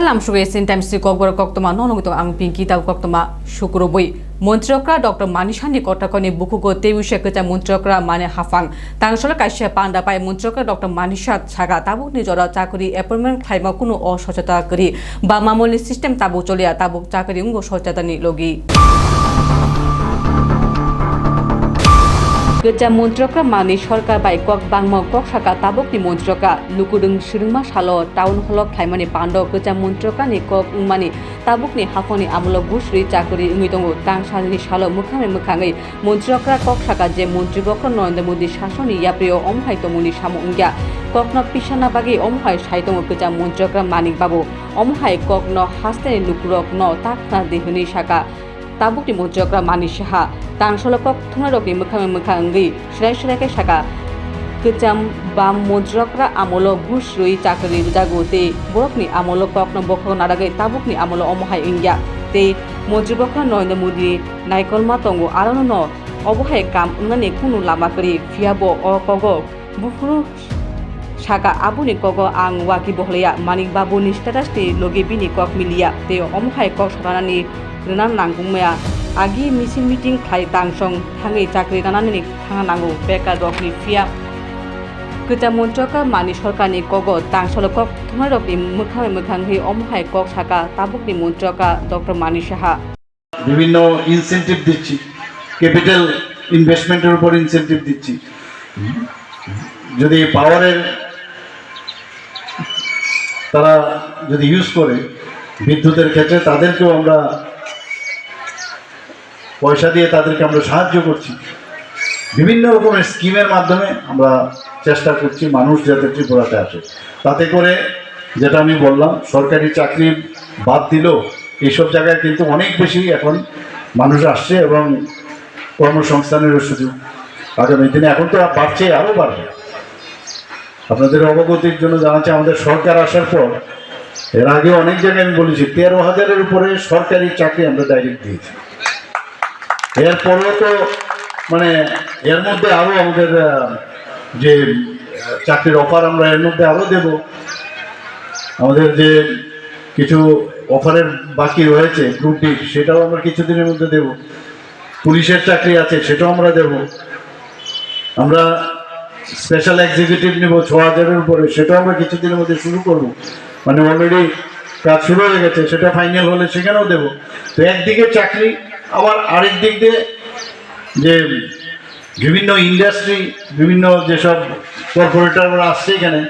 lamsuge sin time si kokbor koktoma nonong to ang pinki taw koktoma শুক্রবই মন্ত্রকরা doctor মানিসানি কটাকনি বুকুগো তেউশে কেচা মন্ত্রকরা মানে হাফাং তাংসল কাইসে পান্ডা পাই মন্ত্রকরা ডক্টর মানিসা ছাগা তাবু নিজর চাকরি অ্যাপয়েন্টমেন্ট খাইমা কোনো অসচেতা করি বা মামলি সিস্টেম তাবু চলিয়া তাবু চাকরি উঙ্গ সচেতনী লগি গেজা মন্ত্রকরা মানি সরকার বাই কক বাংম কক সাকা তাবকনি মন্ত্রকা লুকুদুং সিরুংমা সালো টাউন হল খাইমানি পান্ড গেজা মন্ত্রকানি কক উংমানি তাবকনি হাফনি আমলক বুসরি চাকরি উঙ্গি দङ তাং সানি সালো মুখামে মুখাङै মন্ত্রকরা কক সাকা যে মন্ত্রী বক্র নরেন্দ্র মোদী শাসনি ইয়াপ্রিয় অমহাই তমুনি সামু উঙ্গিয়া ককন পিসানা বাগি অমহাই সাইতং গেজা মন্ত্রকরা মানিক বাবু। অমহাই ককন হাস্তেনি লুকুরক ন তাকনা দেহনি সাকা tabukni mojokra mani saha tangsolokok thunarokni mokhang mokhang ngui srai srai ke saka kecam bam mojokra amolo busrui chakri jagote borokni amolo kokno bokhong naragai tabukni amolo omohai ingya te মন্ত্রীপক্ষ Narendra Modi নাইকল আরনো ন অবহায় কাম উনানে কোনো লামা করি ফিয়াবো অ কগ বুফুরু সাকা আবুনি কগ আং ওয়াকি বহলেয়া মানিক বাবুনি স্ট্যাটাসটি লগে বিনি কক মিলিয়া তে অমহায় কক সারানানি rinam nangkung maya মিটিং খাই meeting khai চাকরি thangai chakri ganani thanga nangu beka dokni fia মন্ত্রকা মানি সরকারনি কগ তাংসল কক মোখা মুখামে মুখাংহি অমহায় কক শাখা তাবুকনি মন্ত্রকা ডক্টর মানি সাহা। বিভিন্ন ইনসেন্টিভ দিচ্ছি। ক্যাপিটাল ইনভেস্টমেন্টের উপর ইনসেন্টিভ দিচ্ছি। যদি পাওয়ারের তারা যদি ইউজ করে বিদ্যুতের ক্ষেত্রে তাদেরকেও আমরা পয়সা দিয়ে তাদেরকে আমরা সাহায্য করছি। বিভিন্ন রকমের স্কিমের মাধ্যমে আমরা চেষ্টা করছি মানুষ যাতে ত্রিপুরাতে আসে। তাতে করে যেটা আমি বললাম, সরকারি চাকরি বাদ দিলেও এইসব জায়গায় কিন্তু অনেক বেশি এখন মানুষ আসছে এবং কর্মসংস্থানেরও সুযোগ আগামী দিনে এখন তো বাড়ছে, আরও বাড়বে। আপনাদের অবগতির জন্য জানাচ্ছে, আমাদের সরকার আসার পর, এর আগে অনেক জায়গায় আমি বলেছি, তেরো হাজারের উপরে সরকারি চাকরি আমরা ডাইরেক্ট দিয়েছি। এরপরেও তো মানে এর মধ্যে আরও আমাদের যে চাকরির অফার আমরা এর মধ্যে আরও দেব। আমাদের যে কিছু অফারের বাকি রয়েছে গ্রুপ ডি সেটাও আমরা কিছুদিনের মধ্যে দেব। পুলিশের চাকরি আছে, সেটাও আমরা দেব। আমরা স্পেশাল এক্সিকিউটিভ নেব ছ হাজারের উপরে, সেটাও আমরা কিছুদিনের মধ্যে শুরু করব। মানে অলরেডি কাজ শুরু হয়ে গেছে, সেটা ফাইনাল হলে সেখানেও দেব। তো একদিকে চাকরি আবার আরেক দিক দিয়ে যে বিভিন্ন ইন্ডাস্ট্রি বিভিন্ন যেসব কর্পোরেটররা আসছে এখানে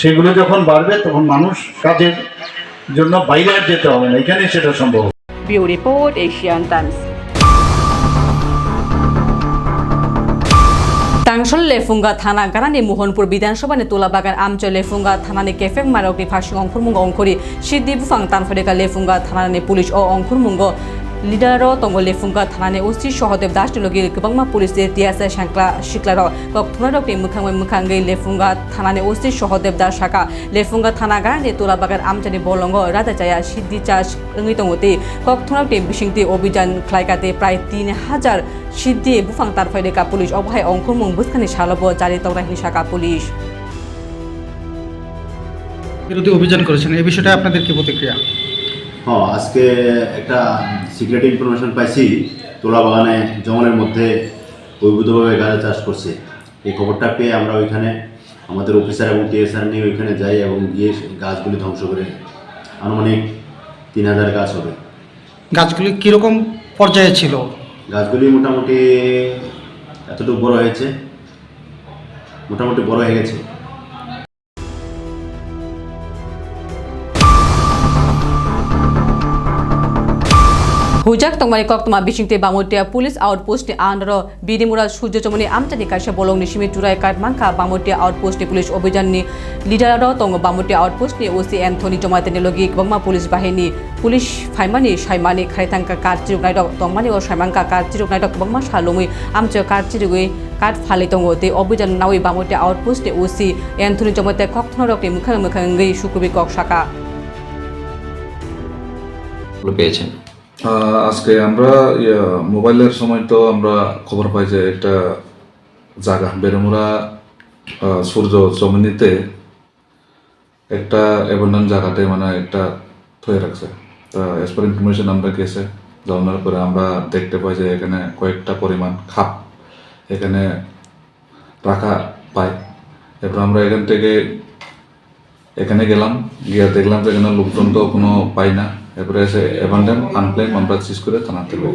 সেগুলো যখন বাড়বে তখন মানুষ কাজের জন্য বাইরে আর যেতে হবে না এখানে সেটা সম্ভব। বিউ রিপোর্ট এশিয়ান টাইমস তাংসল লেফুঙ্গা থানা গানানি মোহনপুর বিধানসভানি তোলাবাগান আমচল লেফুঙ্গা থানানি কেফেং মারকনি ফার্সিং অংখুরমুঙ্গ অংখরি সিদ্ধি বুফাং তানফরেকা লেফুঙ্গা থানানি পুলিশ ও অংখুরমুঙ্গ লিডারও তঙ্গলে ফুঙ্গা থানানে ওসি সহদেব দাস লগি গবংমা পুলিশ দে দিয়া তিয়াসে শঙ্কলা শিকলার কক থুনারক পে মুখাং মুখাঙ্গে লেফুঙ্গা থানানে ওসি সহদেব দাস শাখা লেফুঙ্গা থানা গা নে তোলা বাগার আমচানি বলঙ্গ রাজা চায়া সিদ্ধি চাস রঙি তঙ্গতে কক থুনারক পে বিশিংতে অভিযান খ্লাইকাতে প্রায় তিন হাজার সিদ্ধি বুফাং তার ফাইলে কা পুলিশ অবহায় অঙ্কুরমুং বুসখানি সালব জারি তংরাহিনী শাখা পুলিশ। বিরোধী অভিযান করেছেন, এই বিষয়টা আপনাদের কি প্রতিক্রিয়া? হ্যাঁ আজকে একটা সিক্রেট ইনফরমেশন পাইছি। তোলা বাগানে জঙ্গলের মধ্যে অভিভূতভাবে গাঁজা চাষ করছে। এই খবরটা পেয়ে আমরা ওইখানে আমাদের অফিসার এবং টিএসআর নিয়ে ওইখানে যাই এবং গিয়ে গাছগুলি ধ্বংস করে আনুমানিক তিন হাজার গাছ হবে। গাছগুলি কীরকম পর্যায়ে ছিল? গাছগুলি মোটামুটি এতটুকু বড় হয়েছে। মোটামুটি বড় হয়ে গেছে। হুজাক তংমানি কক্তমা বিচিংতে বামটিয়া পুলিশ আউটপোস্ট নি আন্ডার বিডিমুরা সূর্য চমনি আমচানি কাইসা বলং নি সিমি চুরাই কাটমাংকা বামটিয়া আউটপোস্ট নি পুলিশ অভিযান নি লিডার তং বামটিয়া আউটপোস্ট নি ওসি এন্থনি জমাতে নি লগি গংমা পুলিশ বাহিনী পুলিশ ফাইমানি সাইমানি খাইতাংকা কার চিরুকনাই দক তংমানি ও সাইমাংকা কার চিরুকনাই দক গংমা সালুমুই আমচা কার চিরুগুই কাট ফালি দङ তে অভিযান নাওই বামটিয়া আউটপোস্ট নি ওসি এন্থনি জমাতে কক্থন রকনি মুখাং মুখাং গই সুকুবি কক শাখা পেয়েছেন আজকে আমরা ইয়া, মোবাইলের সময় তো আমরা খবর পাই যে একটা জায়গা বেরমুরা সূর্য জমিনিতে একটা অ্যাবন্ডান জায়গাতে মানে একটা থয়ে রাখছে। তা এস পার ইনফরমেশন আমরা গেছে যাওয়ার পরে আমরা দেখতে পাই যে এখানে কয়েকটা পরিমাণ খাপ এখানে রাখা পাই এরপর আমরা এখান থেকে এখানে গেলাম গিয়ে দেখলাম যে এখানে লোকজন তো কোনো পাই না। এরপরে এসে অ্যাবান্ডেন আনপ্লেন আমরা সিজ করে থানাতে পাই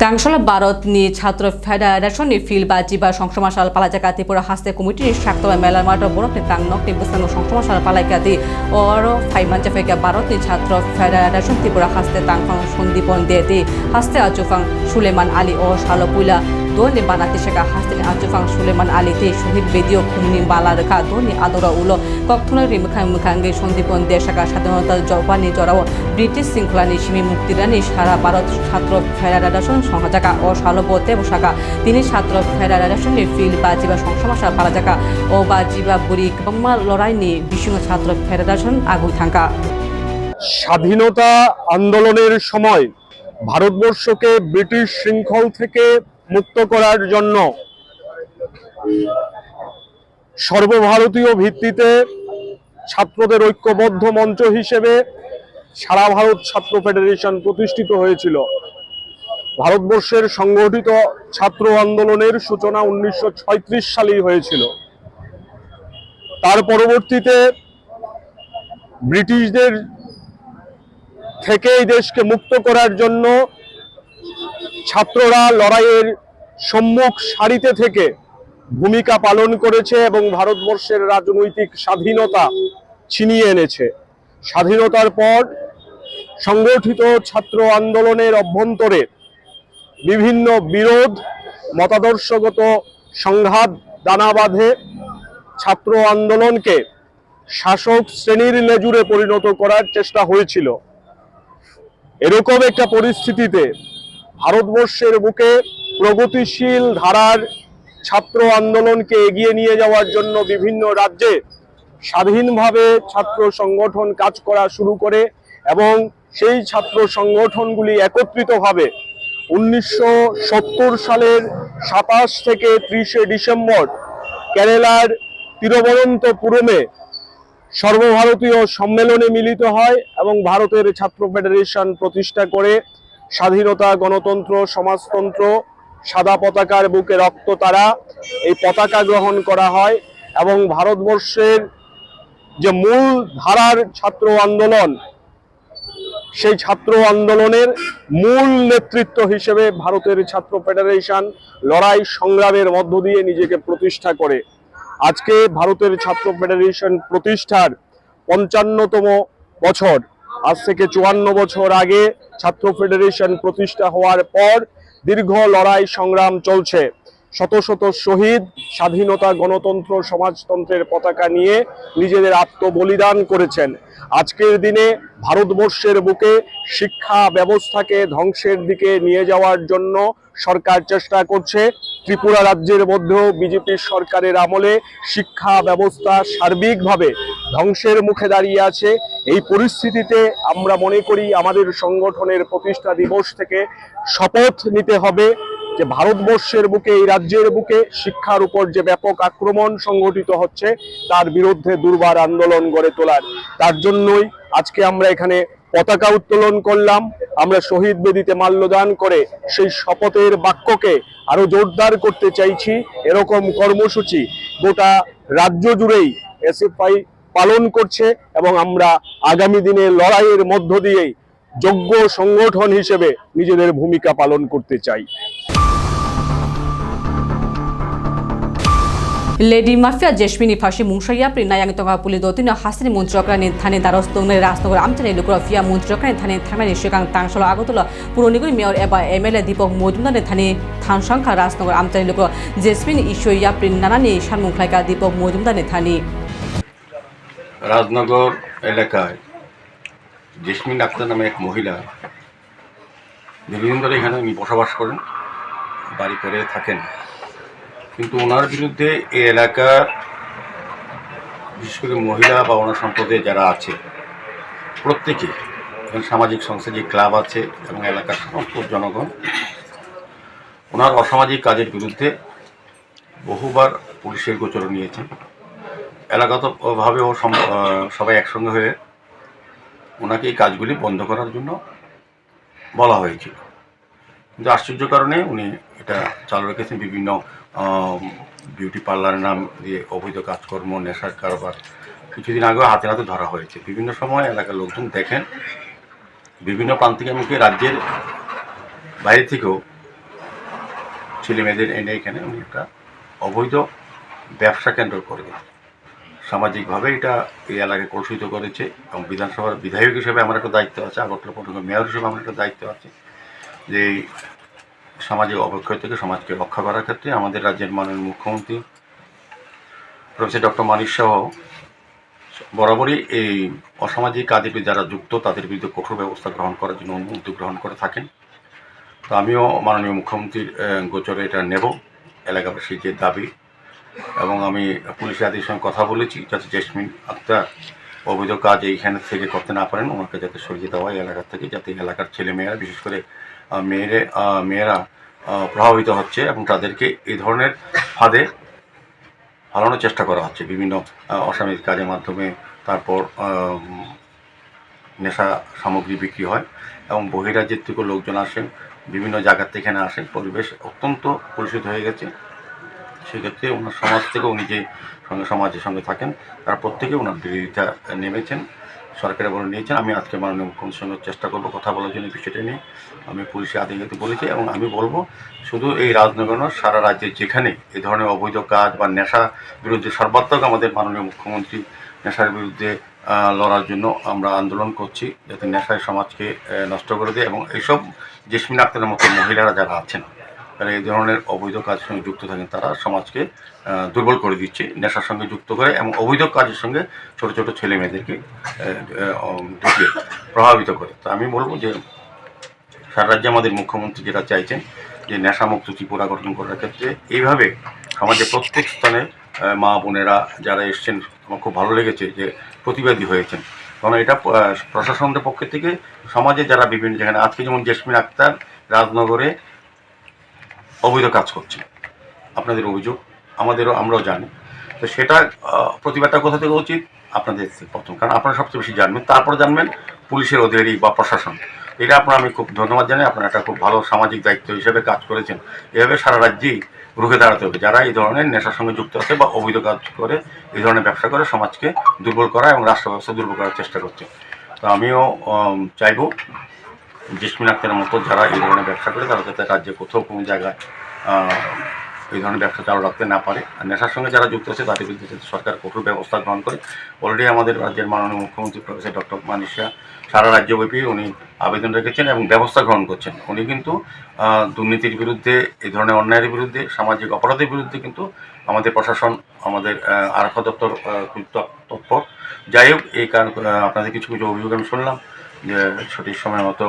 টাংশলা ভারত নি ছাত্র ফেডারেশন নি ফিল বা জিবা সংসমাসাল পালাজাকা ত্রিপুরা হাস্তে কমিটির শাক্তবা মেলার মাঠ বরফ নি টাংনক নি বুসাং সংসমাসাল পালাইকাতি অর ফাইমান জাফেকা ভারত নি ছাত্র ফেডারেশন ত্রিপুরা হাস্তে টাংফাং সন্দীপন দেদি হাস্তে আচুফাং সুলেমান আলী ও শালো দোনি শেখা হাস্তে আচুফাং সুলেমান তে শহীদ বেদিও খুমনি বালা রেখা দোনি আদরা উলো। ককথুনা রিমখাং মুখাঙ্গে সন্দীপন দে শাখা স্বাধীনতা জবানি জড়াও। ব্রিটিশ শৃঙ্খলানি সিমি মুক্তিরানি সারা ভারত ছাত্র ফেডারেশন সংহাজাকা ও সালবতে বসাকা তিনি ছাত্র ফেডারেশনের ফিল্ড বা জিবা সংসমাসা পালাজাকা ও বা জিবা বুড়ি কম্মা লড়াইনি বিষ্ণু ছাত্র ফেডারেশন আগুই থাকা স্বাধীনতা আন্দোলনের সময় ভারতবর্ষকে ব্রিটিশ শৃঙ্খল থেকে মুক্ত করার জন্য সর্বভারতীয় ভিত্তিতে ছাত্রদের ঐক্যবদ্ধ মঞ্চ হিসেবে সারা ভারত ছাত্র ফেডারেশন প্রতিষ্ঠিত হয়েছিল। ভারতবর্ষের সংগঠিত ছাত্র আন্দোলনের সূচনা উনিশশো সালেই হয়েছিল। তার পরবর্তীতে ব্রিটিশদের থেকে এই দেশকে মুক্ত করার জন্য ছাত্ররা লড়াইয়ের সম্মুখ সারিতে থেকে ভূমিকা পালন করেছে এবং ভারতবর্ষের রাজনৈতিক স্বাধীনতা ছিনিয়ে এনেছে। স্বাধীনতার পর সংগঠিত ছাত্র আন্দোলনের অভ্যন্তরে বিভিন্ন বিরোধ, মতাদর্শগত সংঘাত, দানা বাঁধে ছাত্র আন্দোলনকে শাসক শ্রেণির লেজুরে পরিণত করার চেষ্টা হয়েছিল। এরকম একটা পরিস্থিতিতে ভারতবর্ষের বুকে প্রগতিশীল ধারার ছাত্র আন্দোলনকে এগিয়ে নিয়ে যাওয়ার জন্য বিভিন্ন রাজ্যে স্বাধীনভাবে ছাত্র সংগঠন কাজ করা শুরু করে এবং সেই ছাত্র সংগঠনগুলি একত্রিতভাবে উনিশশো সত্তর সালের সাতাশ থেকে ত্রিশে ডিসেম্বর কেরালার তিরুবনন্তপুরমে সর্বভারতীয় সম্মেলনে মিলিত হয় এবং ভারতের ছাত্র ফেডারেশন প্রতিষ্ঠা করে স্বাধীনতা, গণতন্ত্র, সমাজতন্ত্র, সাদা পতাকার বুকে রক্ত তারা, এই পতাকা গ্রহণ করা হয় এবং ভারতবর্ষের যে মূল ধারার ছাত্র আন্দোলন, সেই ছাত্র আন্দোলনের মূল নেতৃত্ব হিসেবে ভারতের ছাত্র ফেডারেশন লড়াই সংগ্রামের মধ্য দিয়ে নিজেকে প্রতিষ্ঠা করে। আজকে ভারতের ছাত্র ফেডারেশন প্রতিষ্ঠার পঞ্চান্নতম বছর। আজ থেকে চুয়ান্ন বছর আগে ছাত্র ফেডারেশন প্রতিষ্ঠা হওয়ার পর দীর্ঘ লড়াই সংগ্রাম চলছে। শত শত শহীদ, স্বাধীনতা গণতন্ত্র সমাজতন্ত্রের পতাকা নিয়ে নিজেদের আত্মবলিদান করেছেন। আজকের দিনে ভারতবর্ষের বুকে শিক্ষা ব্যবস্থাকে ধ্বংসের দিকে নিয়ে যাওয়ার জন্য সরকার চেষ্টা করছে। ত্রিপুরা রাজ্যের মধ্যেও বিজেপি সরকারের আমলে শিক্ষা ব্যবস্থা সার্বিকভাবে ধ্বংসের মুখে দাঁড়িয়ে আছে। এই পরিস্থিতিতে আমরা মনে করি আমাদের সংগঠনের প্রতিষ্ঠা দিবস থেকে শপথ নিতে হবে। যে ভারতবর্ষের বুকে, এই রাজ্যের বুকে শিক্ষার উপর যে ব্যাপক আক্রমণ সংগঠিত হচ্ছে, তার বিরুদ্ধে দুর্বার আন্দোলন গড়ে তোলার। তার জন্যই আজকে আমরা এখানে পতাকা উত্তোলন করলাম। আমরা শহীদ বেদিতে মাল্যদান করে সেই শপথের বাক্যকে আরও জোরদার করতে চাইছি। এরকম কর্মসূচি গোটা রাজ্য জুড়েই এসএফআই পালন করছে এবং আমরা আগামী দিনে লড়াইয়ের মধ্য দিয়েই যোগ্য সংগঠন হিসেবে নিজেদের ভূমিকা পালন করতে চাই। লেডি মাফিয়া জেসমিনি ফাঁসি মুংসাইয়া প্রিনায়াং তঙ্গা পুলি দতিন হাসিনি মন্ত্রকানি থানে দ্বারস্থ দংনে রাজনগর আমচানি লুকুরা ফিয়া মন্ত্রকানি থানে থানানি সিগাং তাংসল আগতল পুরনিগুরি মেয়র এবা এমএলএ দীপক মজুমদারে থানে থানসাংখা রাজনগর আমচানি লুকুরা জেসমিন ইসইয়া প্রিনানানি সানমুখলাইকা দীপক মজুমদারে থানি। রাজনগর এলাকায় জেসমিন আক্তার নামে এক মহিলা দীর্ঘদিন ধরে এখানে বসবাস করেন, বাড়ি করে থাকেন। কিন্তু ওনার বিরুদ্ধে এই এলাকার বিশেষ করে মহিলা বা ওনার সম্পদে যারা আছে, প্রত্যেকে সামাজিক সংস্থা যে ক্লাব আছে এবং এলাকার সমস্ত জনগণ, ওনার অসামাজিক কাজের বিরুদ্ধে বহুবার পুলিশের গোচর নিয়েছেন। এলাকাগতভাবে ও সবাই একসঙ্গে হয়ে ওনাকে এই কাজগুলি বন্ধ করার জন্য বলা হয়েছিল। কিন্তু আশ্চর্য কারণে উনি এটা চালু রেখেছেন বিভিন্ন বিউটি পার্লারের নাম দিয়ে অবৈধ কাজকর্ম, নেশার কারবার। কিছুদিন আগেও হাতে হাতে ধরা হয়েছে। বিভিন্ন সময় এলাকার লোকজন দেখেন, বিভিন্ন প্রান্ত থেকে এমনকি রাজ্যের বাইরে থেকেও ছেলে মেয়েদের এনে এখানে উনি একটা অবৈধ ব্যবসা কেন্দ্র করবে সামাজিকভাবে এটা এই এলাকায় কলুষিত করেছে এবং বিধানসভার বিধায়ক হিসেবে আমার একটা দায়িত্ব আছে, আগরতলা পৌরসভার মেয়র হিসেবে আমার একটা দায়িত্ব আছে। যে সামাজিক অবক্ষয় থেকে সমাজকে রক্ষা করার ক্ষেত্রে আমাদের রাজ্যের মাননীয় মুখ্যমন্ত্রী প্রফেসর ডক্টর মানিক সহ বরাবরই এই অসামাজিক কাজের যারা যুক্ত, তাদের বিরুদ্ধে কঠোর ব্যবস্থা গ্রহণ করার জন্য উদ্যোগ গ্রহণ করে থাকেন। তো আমিও মাননীয় মুখ্যমন্ত্রীর গোচরে এটা নেব এলাকাবাসীর যে দাবি। এবং আমি পুলিশ আদির সঙ্গে কথা বলেছি, যাতে জেসমিন আক্তার অবৈধ কাজ এইখানে থেকে করতে না পারেন, ওনাকে যাতে সরিয়ে দেওয়া হয় এলাকা থেকে, যাতে এলাকার ছেলে মেয়েরা বিশেষ করে মেয়েরে মেয়েরা প্রভাবিত হচ্ছে এবং তাদেরকে এই ধরনের ফাঁদে ফালানোর চেষ্টা করা হচ্ছে বিভিন্ন আহ, অসামাজিক কাজের মাধ্যমে। তারপর নেশা সামগ্রী বিক্রি হয় এবং বহিরাজ্যের থেকে লোকজন আসেন বিভিন্ন জায়গার থেকে এখানে আসেন। পরিবেশ অত্যন্ত কলুষিত হয়ে গেছে। সেক্ষেত্রে ওনার সমাজ থেকে উনি যে সঙ্গে সমাজের সঙ্গে থাকেন তারা প্রত্যেকে ওনার বিরোধিতা নেমেছেন। সরকারের বলে নিয়েছেন আমি আজকে মাননীয় মুখ্যমন্ত্রীর সঙ্গে চেষ্টা করব কথা বলার জন্য বিষয়টা নিয়ে। আমি পুলিশে আধিকারিক বলেছি এবং আমি বলব, শুধু এই রাজনগর সারা রাজ্যে যেখানে এই ধরনের অবৈধ কাজ বা নেশা বিরুদ্ধে সর্বাত্মক আমাদের মাননীয় মুখ্যমন্ত্রী নেশার বিরুদ্ধে লড়ার জন্য আমরা আন্দোলন করছি, যাতে নেশায় সমাজকে নষ্ট করে দেয় এবং এইসব জেসমিন আক্তারের মতো মহিলারা যারা আছেন তারা এই ধরনের অবৈধ কাজের সঙ্গে যুক্ত থাকেন, তারা সমাজকে দুর্বল করে দিচ্ছে। নেশার সঙ্গে যুক্ত করে এবং অবৈধ কাজের সঙ্গে ছোট ছোট ছেলে মেয়েদেরকে ঢুকিয়ে প্রভাবিত করে। তো আমি বলব যে সারা রাজ্যে আমাদের মুখ্যমন্ত্রী যেটা চাইছেন যে নেশামুক্ত ত্রিপুরা গঠন করার ক্ষেত্রে এইভাবে সমাজের প্রত্যেক স্থানে মা বোনেরা যারা এসছেন, আমার খুব ভালো লেগেছে যে প্রতিবাদী হয়েছেন। কারণ এটা প্রশাসনের পক্ষ থেকে সমাজে যারা বিভিন্ন, যেখানে আজকে যেমন জেসমিন আক্তার রাজনগরে অবৈধ কাজ করছে। আপনাদের অভিযোগ, আমাদেরও, আমরাও জানি। তো সেটা প্রতিবাদটা কোথা থেকে উচিত? আপনাদের প্রথম। কারণ আপনারা সবচেয়ে বেশি জানবেন। তারপর জানবেন পুলিশের অধিকারী বা প্রশাসন। এটা আপনার আমি খুব ধন্যবাদ জানাই। আপনারা একটা খুব ভালো সামাজিক দায়িত্ব হিসেবে কাজ করেছেন। এভাবে সারা রাজ্যেই রুখে দাঁড়াতে হবে। যারা এই ধরনের নেশার সঙ্গে যুক্ত আছে বা অবৈধ কাজ করে, এই ধরনের ব্যবসা করে, সমাজকে দুর্বল করা এবং রাষ্ট্র ব্যবস্থা দুর্বল করার চেষ্টা করছে। তো আমিও চাইব জেসমিন আক্তারের মতো যারা এই ধরনের ব্যবসা করে, তারা যাতে রাজ্যে কোথাও কোনো জায়গায় এই ধরনের ব্যবসা চালু রাখতে না পারে। আর নেশার সঙ্গে যারা যুক্ত আছে, তাদের বিরুদ্ধে সরকার কঠোর ব্যবস্থা গ্রহণ করে। অলরেডি আমাদের রাজ্যের মাননীয় মুখ্যমন্ত্রী প্রফেসর ডক্টর মানিসা সারা রাজ্যব্যাপী উনি আবেদন রেখেছেন এবং ব্যবস্থা গ্রহণ করছেন। উনি কিন্তু দুর্নীতির বিরুদ্ধে, এই ধরনের অন্যায়ের বিরুদ্ধে, সামাজিক অপরাধের বিরুদ্ধে কিন্তু আমাদের প্রশাসন, আমাদের আরক্ষা দপ্তর তৎপর। যাই হোক, এই কারণ আপনাদের কিছু কিছু অভিযোগ আমি শুনলাম। সঠিক সময় মতো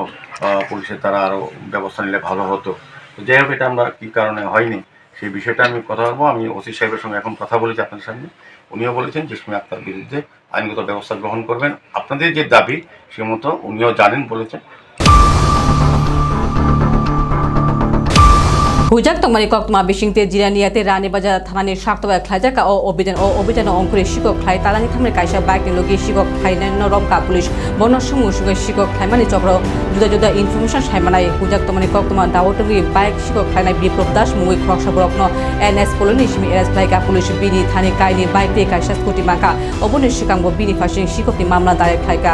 পুলিশের তারা আরও ব্যবস্থা নিলে ভালো হতো। তো যাই হোক, এটা আমরা কী কারণে হয়নি, সেই বিষয়টা আমি কথা বলব। আমি ওসি সাহেবের সঙ্গে এখন কথা বলেছি আপনাদের সামনে। উনিও বলেছেন যে সময় আপনার বিরুদ্ধে আইনগত ব্যবস্থা গ্রহণ করবেন। আপনাদের যে দাবি সে মতো উনিও জানেন, বলেছেন। হুজাক তংমানি কক্তমা বিশিংতে জিরানিয়াতে রানীবাজার থানানি সাক্তবা খ্লাইজাকা ও অভিযান ও অভিযান অঙ্কুরে শিকক খ্লাই তালানি থামনে কাইসা বাইকনি লগে শিকক খ্লাইনান্য রমকা পুলিশ বন সুমু সুগে শিকক খ্লাইমানি চক্র জুদা জুদা ইনফরমেশন সাইমানাই হুজাক তংমানি কক্তমা দাওটঙ্গি বাইক শিকক খ্লাইনাই বিপ্লব দাস মুই খরকসা বরকন এনএস পলনি সিমি এরাস ভাইকা পুলিশ বিনি থানি কাইনি বাইক তে কাইসা স্কুটি মাকা অবনি শিকাঙ্গ বিনি ফাঁসিং শিককনি মামলা দায়ের খ্লাইকা।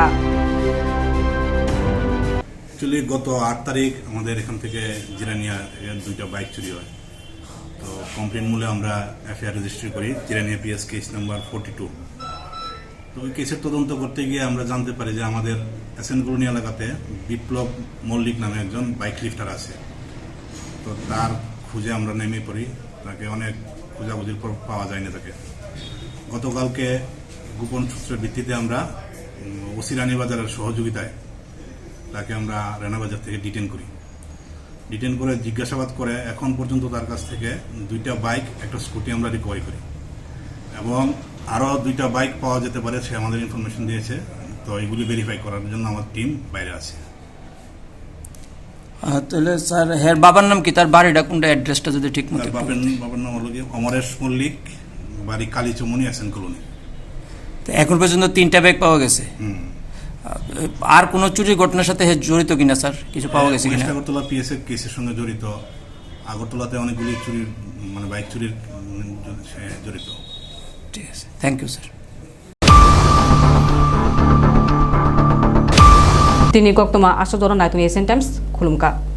অ্যাকচুয়ালি গত আট তারিখ আমাদের এখান থেকে জিরানিয়া দুইটা বাইক চুরি হয়। তো কমপ্লেন মূলে আমরা এফআইআর রেজিস্ট্রি করি Jirania PS case number forty two তো ওই কেসের তদন্ত করতে গিয়ে আমরা জানতে পারি যে আমাদের এসএন কলোনি এলাকাতে বিপ্লব মল্লিক নামে একজন বাইক লিফটার আছে। তো তার খুঁজে আমরা নেমে পড়ি তাকে অনেক খোঁজাখুঁজির পর পাওয়া যায় না তাকে। গতকালকে গোপন সূত্রের ভিত্তিতে আমরা উম, বাজারের সহযোগিতায় তাকে আমরা রানাবাজার থেকে ডিটেন করি। ডিটেন করে জিজ্ঞাসাবাদ করে এখন পর্যন্ত তার কাছ থেকে দুইটা বাইক একটা স্কুটি আমরা রিকভারি করি। এবং আরও দুইটা বাইক পাওয়া যেতে পারে সে আমাদের ইনফরমেশন দিয়েছে। তো এগুলি ভেরিফাই করার জন্য আমার টিম বাইরে আছে। তাহলে স্যার হের বাবার নাম কি? তার বাড়িটা কোনটা? অ্যাড্রেসটা যদি ঠিক মতো বাবার বাবার নাম হলো গিয়ে অমরেশ মল্লিক বাড়ি কালীচমনি এসেন কলোনি। তো এখন পর্যন্ত তিনটা ব্যাগ পাওয়া গেছে। আর কোনো চুরির ঘটনার সাথে হে জড়িত কিনা স্যার? কিছু পাওয়া গেছে কিনা? আগরতলা পিএসএ কেসের সঙ্গে জড়িত। আগরতলাতে অনেকগুলি চুরির মানে বাইক চুরির উম, জড়িত। ঠিক আছে। থ্যাংক ইউ স্যার তিনি কক্তমা আশা তুমি tu Asian Times khulumka.